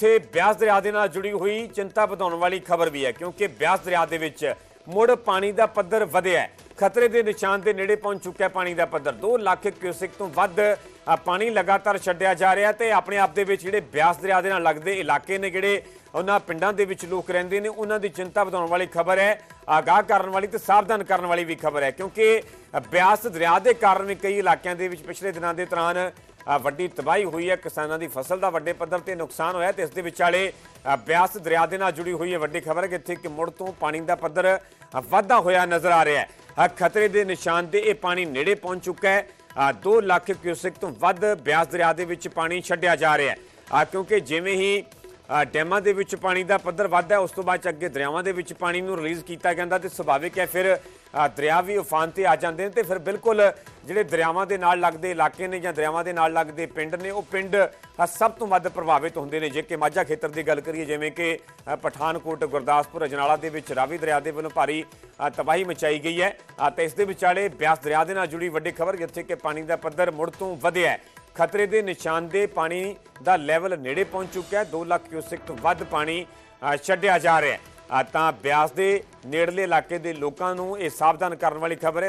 ਉੱਥੇ ਬਿਆਸ ਦਰਿਆ ਦੇ ਨਾਲ ਜੁੜੀ ਹੋਈ ਚਿੰਤਾ ਵਧਾਉਣ ਵਾਲੀ ਖਬਰ ਵੀ ਹੈ, ਕਿਉਂਕਿ ਬਿਆਸ ਦਰਿਆ ਦੇ ਵਿੱਚ ਮੁੜ ਪਾਣੀ ਦਾ ਪੱਧਰ ਵਧਿਆ ਹੈ। ਖਤਰੇ ਦੇ ਨਿਸ਼ਾਨ ਦੇ ਨੇੜੇ ਪਹੁੰਚ ਚੁੱਕਿਆ ਪਾਣੀ ਦਾ ਪੱਧਰ। 2 ਲੱਖ ਕਿਊਸਿਕ ਤੋਂ ਵੱਧ ਪਾਣੀ ਲਗਾਤਾਰ ਛੱਡਿਆ ਜਾ ਰਿਹਾ ਤੇ ਆਪਣੇ ਆਪ ਦੇ ਵਿੱਚ ਜਿਹੜੇ ਬਿਆਸ ਦਰਿਆ ਦੇ ਨਾਲ ਲੱਗਦੇ ਇਲਾਕੇ ਨੇ ਜਿਹੜੇ ਉਹਨਾਂ ਪਿੰਡਾਂ ਦੇ ਵਿੱਚ ਲੋਕ ਰਹਿੰਦੇ ਨੇ, ਉਹਨਾਂ ਦੀ ਚਿੰਤਾ ਵਧਾਉਣ ਵਾਲੀ ਖਬਰ ਹੈ, ਆਗਾਹ ਕਰਨ ਵਾਲੀ ਤੇ ਸਾਵਧਾਨ ਕਰਨ ਵਾਲੀ ਵੀ ਖਬਰ ਹੈ, ਕਿਉਂਕਿ ਬਿਆਸ ਦਰਿਆ ਦੇ ਕਾਰਨ ਵੀ ਕਈ ਇਲਾਕਿਆਂ ਦੇ ਵਿੱਚ ਪਿਛਲੇ ਦਿਨਾਂ ਦੇ ਦੌਰਾਨ ਵੱਡੀ ਤਬਾਹੀ ਹੋਈ ਹੈ, ਕਿਸਾਨਾਂ ਦੀ ਫਸਲ ਦਾ ਵੱਡੇ ਪੱਧਰ ਤੇ ਨੁਕਸਾਨ ਹੋਇਆ ਤੇ ਇਸ ਦੇ ਵਿਚਾਲੇ ਬਿਆਸ ਦਰਿਆ ਦੇ ਨਾਲ ਜੁੜੀ ਹੋਈ ਹੈ ਵੱਡੀ ਖਬਰ ਕਿ ਇੱਥੇ ਕਿ ਮੁੜ ਤੋਂ ਪਾਣੀ ਦਾ ਪੱਧਰ ਵਾਧਾ ਹੋਇਆ ਨਜ਼ਰ ਆ ਰਿਹਾ ਹੈ। ਖਤਰੇ ਦੇ ਨਿਸ਼ਾਨ ਤੇ ਇਹ ਪਾਣੀ ਨੇੜੇ ਪਹੁੰਚ ਚੁੱਕਾ ਹੈ। 2 ਲੱਖ ਕਿਊਸਿਕ ਤੋਂ ਵੱਧ ਬਿਆਸ ਦਰਿਆ ਦੇ ਵਿੱਚ ਪਾਣੀ ਛੱਡਿਆ ਜਾ ਰਿਹਾ ਹੈ। ਕਿਉਂਕਿ ਜਿਵੇਂ ਹੀ ਡੈਮਾਂ ਦੇ ਵਿੱਚ ਪਾਣੀ ਦਾ ਪੱਧਰ ਵੱਧਦਾ ਉਸ ਤੋਂ ਬਾਅਦ 'ਚ ਅੱਗੇ ਦਰਿਆਵਾਂ ਦੇ ਵਿੱਚ ਪਾਣੀ ਨੂੰ ਰਿਲੀਜ਼ ਕੀਤਾ ਜਾਂਦਾ ਤੇ ਸੁਭਾਵਿਕ ਹੈ। ਫਿਰ ਦਰਿਆ ਵੀ ਉਫਾਨ ਤੇ ਆ ਜਾਂਦੇ ਨੇ ਤੇ ਫਿਰ ਬਿਲਕੁਲ ਜਿਹੜੇ ਦਰਿਆਵਾਂ ਦੇ ਨਾਲ ਲੱਗਦੇ ਇਲਾਕੇ ਨੇ ਜਾਂ ਦਰਿਆਵਾਂ ਦੇ ਨਾਲ ਲੱਗਦੇ ਪਿੰਡ ਨੇ ਉਹ ਪਿੰਡ ਸਭ ਤੋਂ ਵੱਧ ਪ੍ਰਭਾਵਿਤ ਹੁੰਦੇ ਨੇ। ਜੇ ਕਿ ਮਾਝਾ ਖੇਤਰ ਦੀ ਗੱਲ ਕਰੀਏ ਜਿਵੇਂ ਕਿ ਪਠਾਨਕੋਟ ਗੁਰਦਾਸਪੁਰ ਅਜਨਾਲਾ ਦੇ ਵਿੱਚ ਰਾਵੀ ਦਰਿਆ ਦੇ ਵੱਲੋਂ ਭਾਰੀ ਤਬਾਹੀ ਮਚਾਈ ਗਈ ਹੈ। ਅ, ਤੇ ਇਸ ਦੇ ਵਿਚਾਲੇ ਬਿਆਸ ਦਰਿਆ ਦੇ ਨਾਲ ਜੁੜੀ ਵੱਡੀ ਖਬਰ ਜਿੱਥੇ ਕਿ ਪਾਣੀ ਦਾ ਪੱਧਰ ਮੁੜ ਤੋਂ ਵਧਿਆ ਖਤਰੇ ਦੇ ਨਿਸ਼ਾਨ ਦੇ ਪਾਣੀ ਦਾ ਲੈਵਲ ਨੇੜੇ ਪਹੁੰਚ ਚੁੱਕਾ ਹੈ। 2 ਲੱਖ ਕਿਊਸਿਕ ਤੋਂ ਵੱਧ ਪਾਣੀ ਛੱਡਿਆ ਜਾ ਰਿਹਾ ਹੈ। ਤਾਂ ਬਿਆਸ ਦੇ ਨੇੜਲੇ ਇਲਾਕੇ ਦੇ ਲੋਕਾਂ ਨੂੰ ਇਹ ਸਾਵਧਾਨ ਕਰਨ ਵਾਲੀ ਖਬਰ ਹੈ।